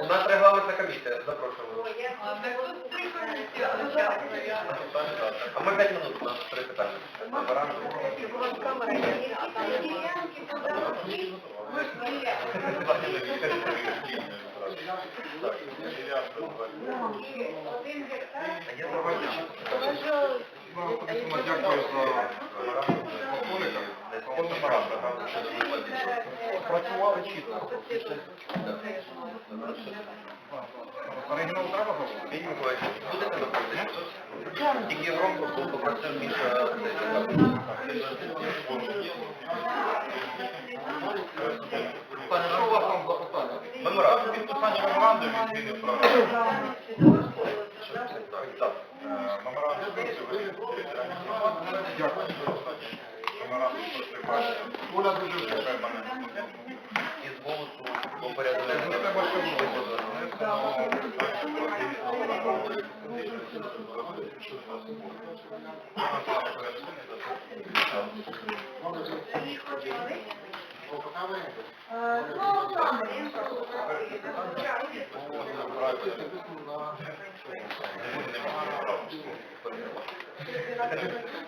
У нас регламентна комісія, запрошуємо. А ми 5 минут, у нас три питання. Дякую за Що. Працювали чітко. Оригінал треба говорити? Миколаївич, будете виходити? Тільки громко, бо попросив Міша. Пане, що у вас там за питання? Меморандум. Підписання меморандуму і зміни програми. Так. Е, Меморандум. Дякую. Меморандум про. Оля дуже вдячна. Треба не І з голосу по порядку. Ну, треба, щоб було.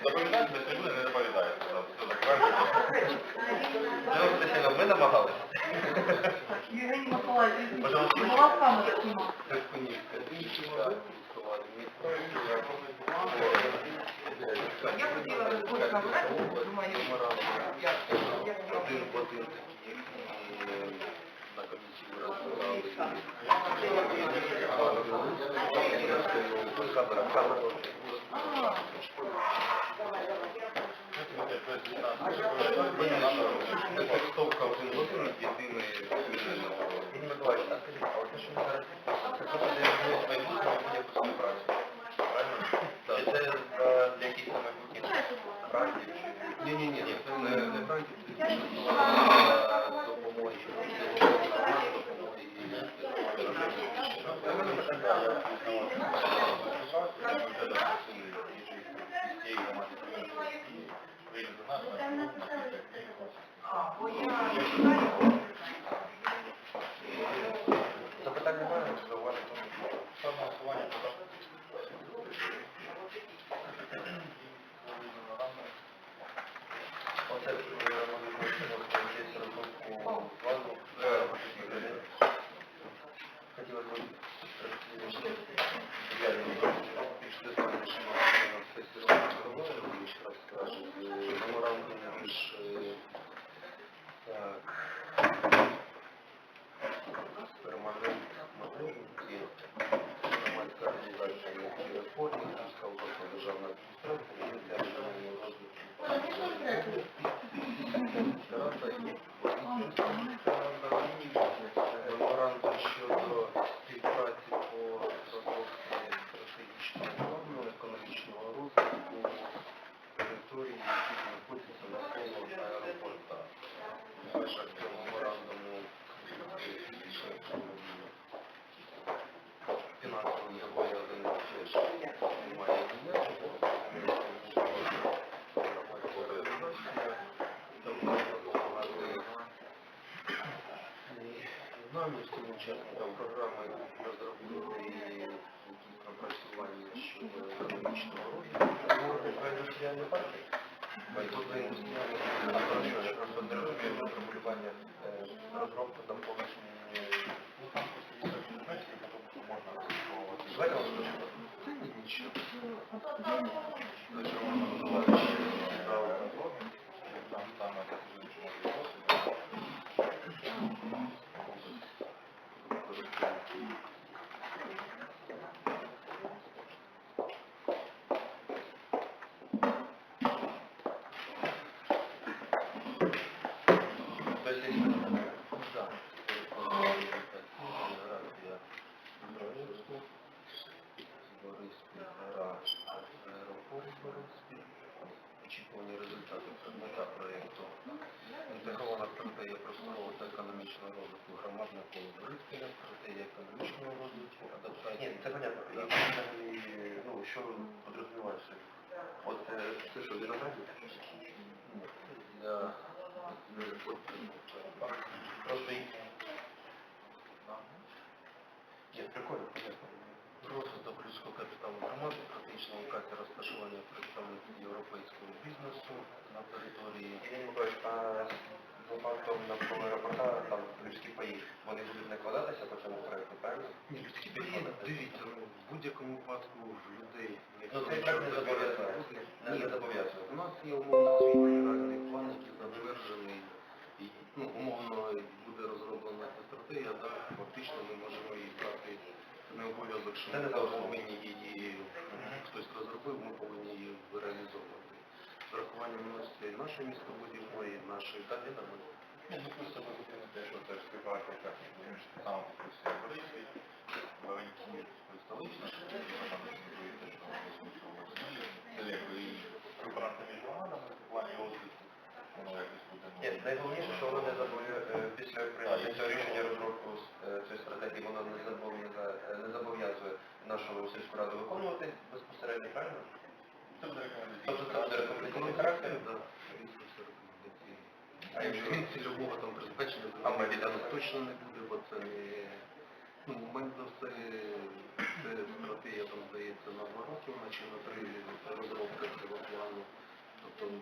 Доповідати без трибуни не Ми Федосівна, ми намагалися. Євгеній Миколаївич, була саме такими. Я хотіла розбути на проект, думаю, як, як Один в один. На комісії розбирали. Камера, камера. Це текстовка один в один, єдиний спільний договор. Ігор Миколаївич, а скажіть, а от те, що ми зараз це просто для якогось майбутнього будь-яку співпрацю. Правильно? Чи це е, для якихось там майбутніх практик? Ні, ні, ні, це не, не практик, це більше стосовно допомоги. допомоги Запитань немає, зауважень? Саме голосування подав. Оце е, ми можемо є розробку плану. Хотілося б я більш детальніше на сесії розробили, ще раз скажу, меморандум між е, так, Перемагнем Матвій і громадська організація «Наукові реформи», Київська обласна державна адміністрація і державний розвиток. Меморандум щодо співпраці по розробці стратегічного плану економічного розвитку території, які знаходяться навколо аеропорта. В межах цього меморандуму фінансовим зобов'язанням теж немає ніякого. Знаю всім учасникам програми розробити якісь напрацювання щодо економічного розвитку. Говорити про індустріальні парки. Майбутнє індустріальне парки, що я просто не розумію формулювання е, розробки там повністю. Ну там просто знаєте, потім можна розробувати. Давайте вам скажемо. Це ні, нічого. непонятно, які взагалі, ну, що ви підрозуміваєте? От е, це що. Да. Просто їх... Ні, прикольно, понятно. Розвиток людського капіталу громади, практично локація розташування представників європейського бізнесу на території випадком навколо аеропорта, там людські паї, вони будуть накладатися по цьому проекту, правильно? Ні, людські паї, дивіться, ну, в будь-якому випадку людей... Ну, цей проект не зобов'язує. Не, Ні, не зобов'язує. у нас є умовно свій генеральний план, який затверджений, і ну, умовно буде розроблена ця стратегія, да, фактично ми можемо її брати не обов'язок, що ми повинні її, хтось розробив, ми повинні її реалізовувати. Вноситься і місто будівмо, і наші кандидати. Ну, допустим, те, що це співати, як сам все Борисі, маленькі столичні, що там створюється, що там. Це якби і співпраця між громадами в плані розвитку, Ні, найголовніше, що воно не зобов'язує, після прийняття цього рішення розробку е, цієї стратегії, воно е, не зобов'язує нашу сільську раду виконувати безпосередньо, правильно? Це Тобто це буде рекомендаційний характер? А якщо- Він цільового там призначення А ми точно не буде, бо це. Ну, в мене за все, це стратегія, там, здається, на два роки, вона чи на три розробка цього плану. Тобто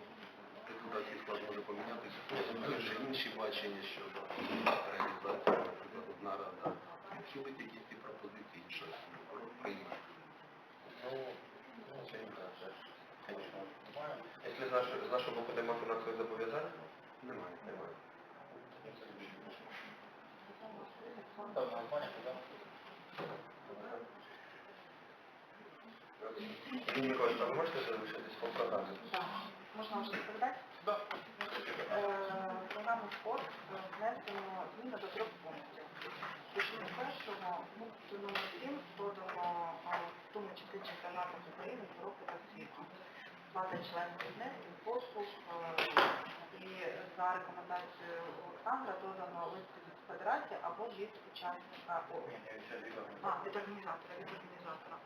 депутатський склад може помінятися, потім вже інші бачення щодо реалізації, наприклад, одна рада відхилить якісь ці пропозиції, щось приймає. Ну, ну, це не знаю, це ж, Звісно, немає. Якщо з нашого, з нашого боку нема фінансових зобов'язань, Немає. немає. Євгеній Миколаївич, ви можете залишитись по програмі? Так. Можна вже розповідати? Так. Е, Програму спорт внесено зміни до трьох пунктів. Рішення першого пункту номер 7 додамо е, в тому числі чемпіонатом України з року та світу. Плата членів внесків, послуг е, і за рекомендацією Олександра додано лист від федерації або від учасника о, Ні, ні, це відомо. а, від організатора, від організатора.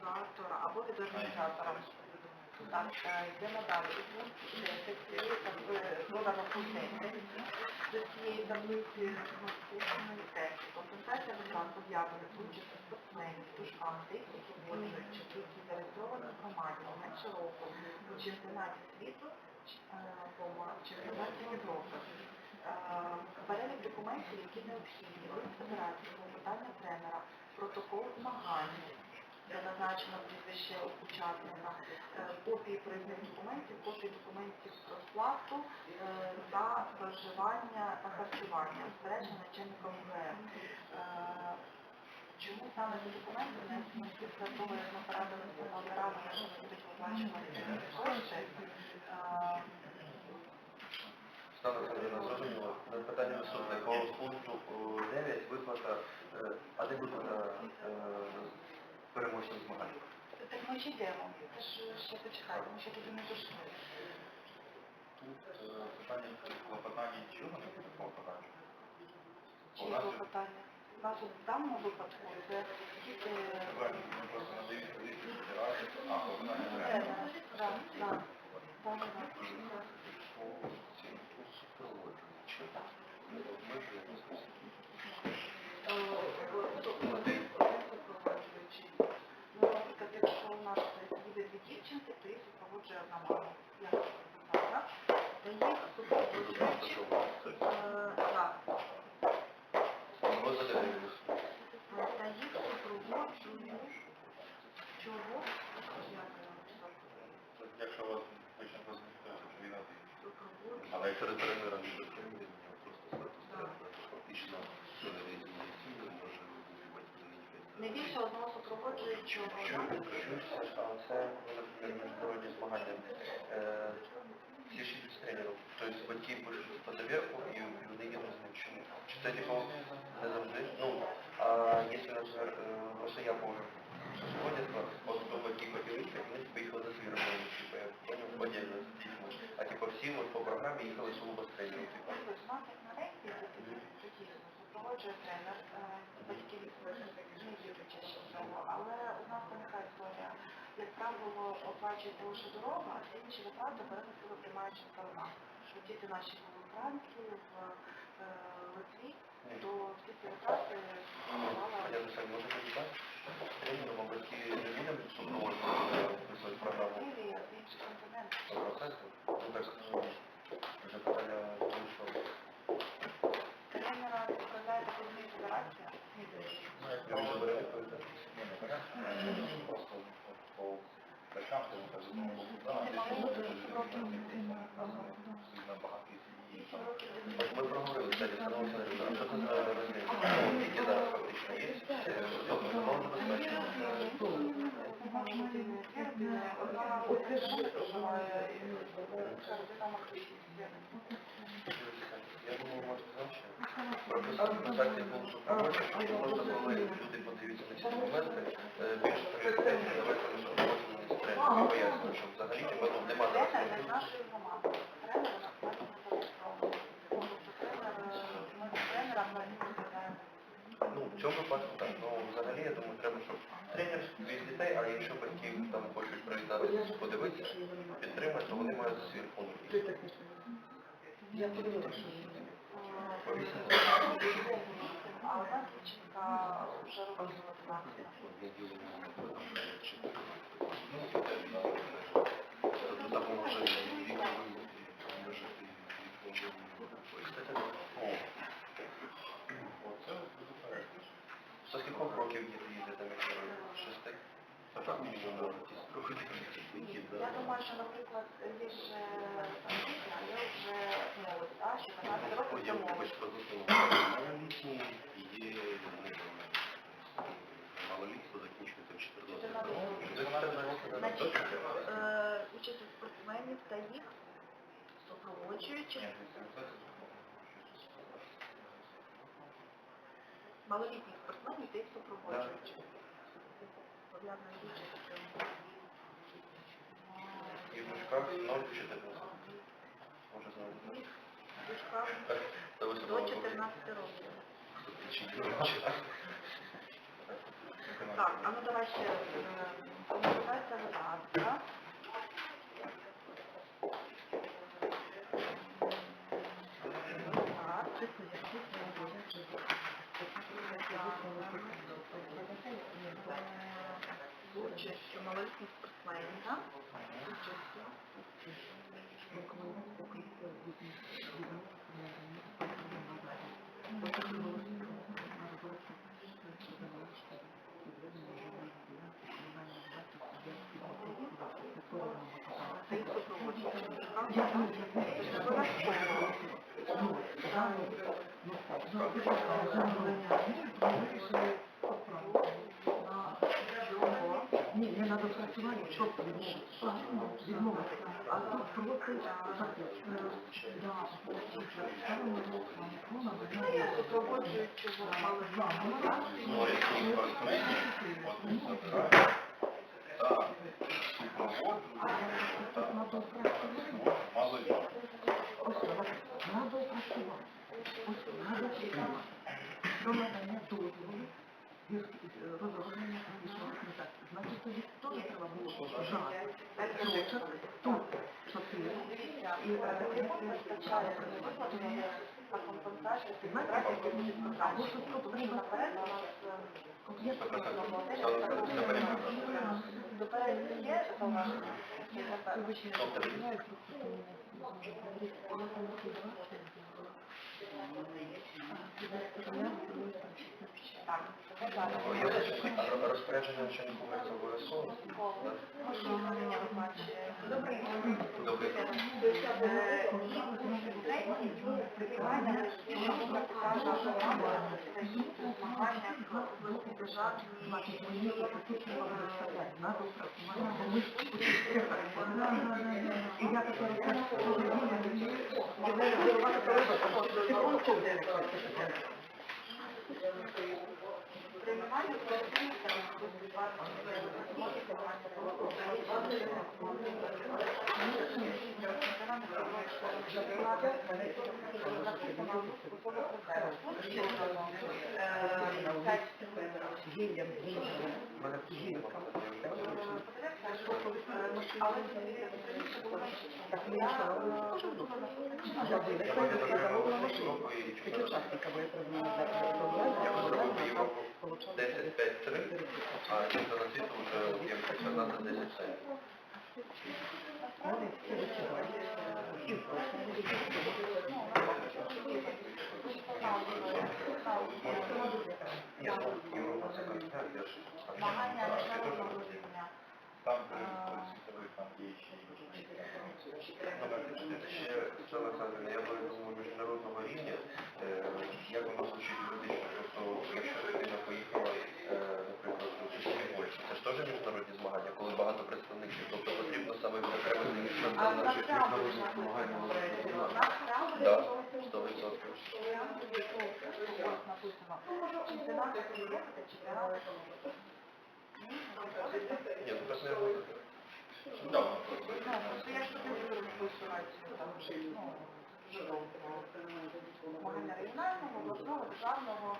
Організатора або від організатора. Так, е, йдемо далі. І пункт 10 цієї додано пункт 10. До цієї таблиці наступної тексту. Компенсація витрат пов'язаних з участю спортсменів, дужкам тих, які входять чи які зареєстровані в громаді менше року у чемпіонаті світу, е, чемпіонаті Європи. Е, Перелік документів, які необхідні, лист федерації, питання тренера, протокол змагань, де назначено прізвище учасника, е, копії проїзних документів, копії документів про сплату е, та проживання та харчування, збереження начальником ВР. Е, Чому саме ці документи внесені після того, як ми порадили операторами, що будуть виплачувати кошти? Е, зрозуміло. Питання наступне. По пункту 9 виплата, е, а де виплата е, переможцям змагань? Так ми ж йдемо. Це ж ще почекайте, ми ще туди не дійшли. Тут е, питання клопотання нічого не буде клопотання. Чи є питання? У нас у даному випадку це Правильно, ми просто надають позицію федерації, а клопотання не тренер. реально. Так, так. Так, так. По цим по супроводженню, чи так? Не обмежує нас Е, в- то- один супроводжуючий. Ну, наприклад, якщо у нас їде дві дівчинки, то їх супроводжує одна мама. Я так сказала, так? То їх супроводжуючи, е, так, Ми задивимось. та їх супроводжують, чого? Як я написала? Тут, Якщо у вас точно позиція, то він один. Серед тренера не просто статус фактично Не більше одного супроводжуючого. Це міжнародні змагання. Е, Всі шість тренерів. Тобто батьки пишуть по довірку і з ним. Чому? Чи це типу не завжди? Ну, а якщо, наприклад, е, просто я помню, що сходять, от батьки поділися, і вони поїхали за свій рахунок, типу, я поняв, подільно, типу всі от по програмі їхали сугубо з тренером, нас як на лекції, супроводжує тренер, е, батьки цього, але у нас така історія. Як правило, оплачується лише дорога, а всі інші витрати себе приймаюча сторона. Що діти наші Франції, в е, Литві, то всі ці витрати мала Я не знаю, може почитати? Тренером не людям супроводжувати писати програму Бразилія, з Ну ну, вже питання вийшло. Тренера Кожній федерація. Я не бере відповідальність. Ні, не понятно. Просто по батькам, скажімо так, з одного боку, да, а з іншого боку, сильно багато і там. От Ми проговорили, кстати, з одного сенсу, а що це за розмір? Ну, які зараз фактично є? Тобто, воно забезпечено. Я думаю, можна краще прописати на сайті люди подивляться на ці розглядаємо. Ну, в цьому випадку так. Ну, взагалі, я думаю, треба, щоб тренер віз дітей, а якщо батьки там хочуть приїздати подивитися, підтримати, то вони мають за свій рахунок. Е, Повісити. А одна дівчинка вже робила 12. Тобто допоможе віковим обмежити віковим. Кстати, о, Оце беззаперечно. со скількох років діти їздять на міжнародні? Шести? А так мінімум на ті трохи Я думаю, що, наприклад, є вже там а є вже молодь, а ще 12 років це молодь. малолітні, є малолітство закінчується в 14 років. Значить, е, участь спортсменів та їх супроводжуючих малолітніх спортсменів та їх супроводжуючих. Пов'язана в участю. І в мішках 0,14. Може знаєте. Дужка Це до 14 років. Так, а ну давай ще. Е, Комунікація видатка. З участю малолітніх спортсменів, так? З участю. Та щоб відмовити. А тут малолітніх. Ось треба працювати. Ось треба працювати. До надання дозволу розроблення фізичної організації. Значить, тоді теж треба було пожати. Тут чотири. Тих витрат, які будуть Або. Так, Я розпорядження начальнику ВСО ВСО. Можна говорити Участника боєпризовного заходу. 10 spectrum, a che sono sito un che è funzionato delle 6. Там там є ще інші. Ну, це Олександр, я би А нас наших нас прямо Да, 100%. написано. Чемпіонат України та Ні, ну так не робити. Воно просто. Ну, я ж тобі буду там, ну, змагання регіонального, обласного, державного.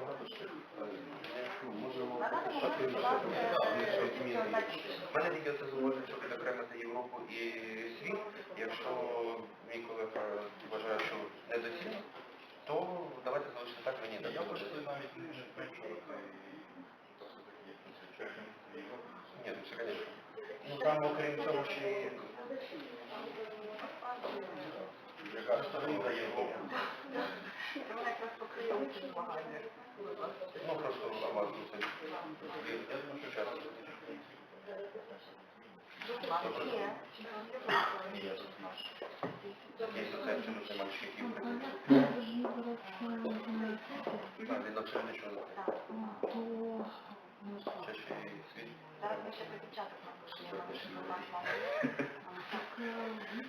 Багато ще. Можемо На даний момент у що У мене тільки це зауваження, щоб відокремити Європу і світ. Якщо мій колега вважає, що недоцільно, то давайте залишити так, мені Я просто навіть не. Ні, ну це, звісно. Ну там, окрім цього, ще й Яка. Вона якраз покриє ну просто аванс це. Я думаю, що час. Є. Ні, Є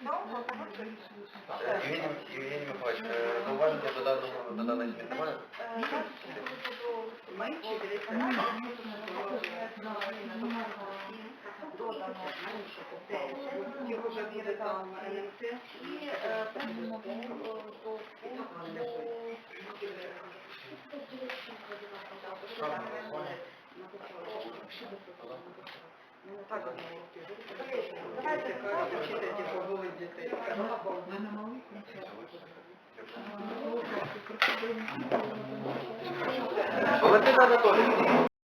на Євгеній Євгеній Миколаївич, е, зауваження до даного до даної зміни немає? Додано 10, його вже буде там НМЦ, і е, потім до пункту Так, давайте дітей. Мене малий. Валентина Анатолійовна.